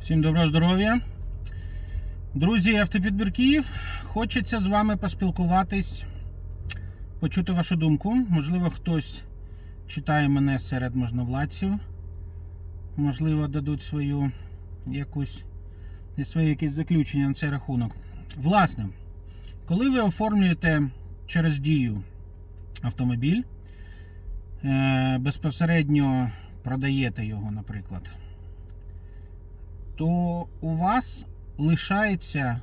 Всім доброго здоров'я. Друзі, автопідбір Київ. Хочеться з вами поспілкуватись, почути вашу думку. Можливо, хтось читає мене серед можновладців. Можливо, дадуть свою якусь своє якесь заключення на цей рахунок. Власне, коли ви оформлюєте через дію автомобіль, е, безпосередньо продаєте його, наприклад то у вас лишається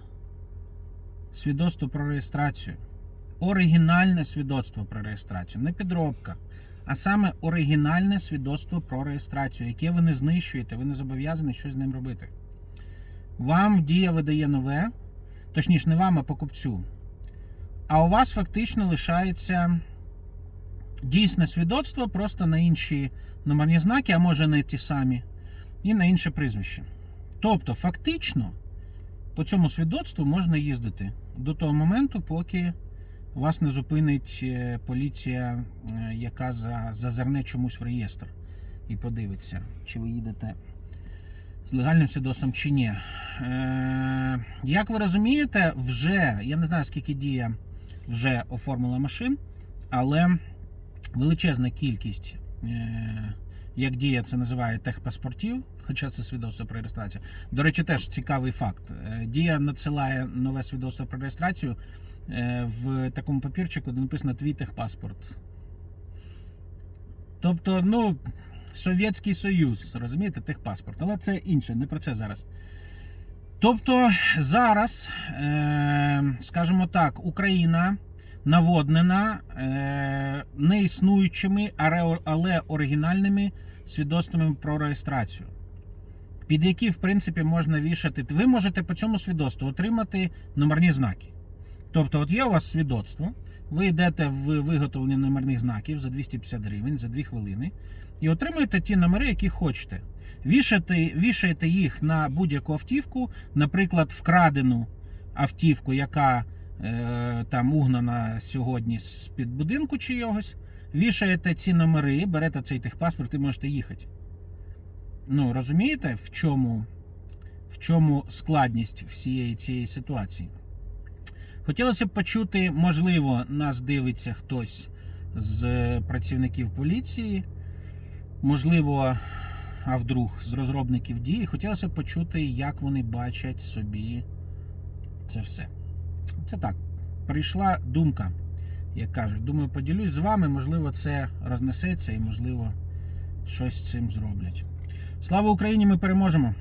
свідоцтво про реєстрацію. Оригінальне свідоцтво про реєстрацію, не підробка, а саме оригінальне свідоцтво про реєстрацію, яке ви не знищуєте, ви не зобов'язані щось з ним робити. Вам дія видає нове, точніше, не вам, а покупцю. А у вас фактично лишається дійсне свідоцтво просто на інші номерні знаки, а може не ті самі, і на інше прізвище. Тобто, фактично, по цьому свідоцтву можна їздити до того моменту, поки вас не зупинить е, поліція, е, яка зазирне чомусь в реєстр і подивиться, чи ви їдете з легальним свідоцтвом чи ні. Е, Як ви розумієте, вже, я не знаю, скільки дія вже оформила машин, але величезна кількість. Як дія це називає техпаспортів, хоча це свідоцтво про реєстрацію. До речі, теж цікавий факт. Е, Дія надсилає нове свідоцтво про реєстрацію е, в такому папірчику, де написано Твій техпаспорт. Тобто, ну, Совєтський Союз, розумієте, техпаспорт. Але це інше, не про це зараз. Тобто зараз, е, скажімо так, Україна наводнена е, неіснуючими, але- оригінальними свідоцтвами про реєстрацію, під які, в принципі, можна вішати. Ви можете по цьому свідоцтву отримати номерні знаки. Тобто, от є у вас свідоцтво, ви йдете в виготовлення номерних знаків за 250 гривень за 2 хвилини і отримуєте ті номери, які хочете. Вішаєте, вішаєте їх на будь-яку автівку, наприклад, вкрадену автівку, яка там угнана сьогодні з під будинку чийогось. Вішаєте ці номери, берете цей техпаспорт і можете їхати. Ну, розумієте, в чому, в чому складність всієї цієї ситуації? Хотілося б почути, можливо, нас дивиться хтось з працівників поліції, можливо, а вдруг з розробників дії. Хотілося б почути, як вони бачать собі це все. Це так. Прийшла думка, як кажуть. Думаю, поділюсь з вами, можливо, це рознесеться і, можливо, щось з цим зроблять. Слава Україні! Ми переможемо!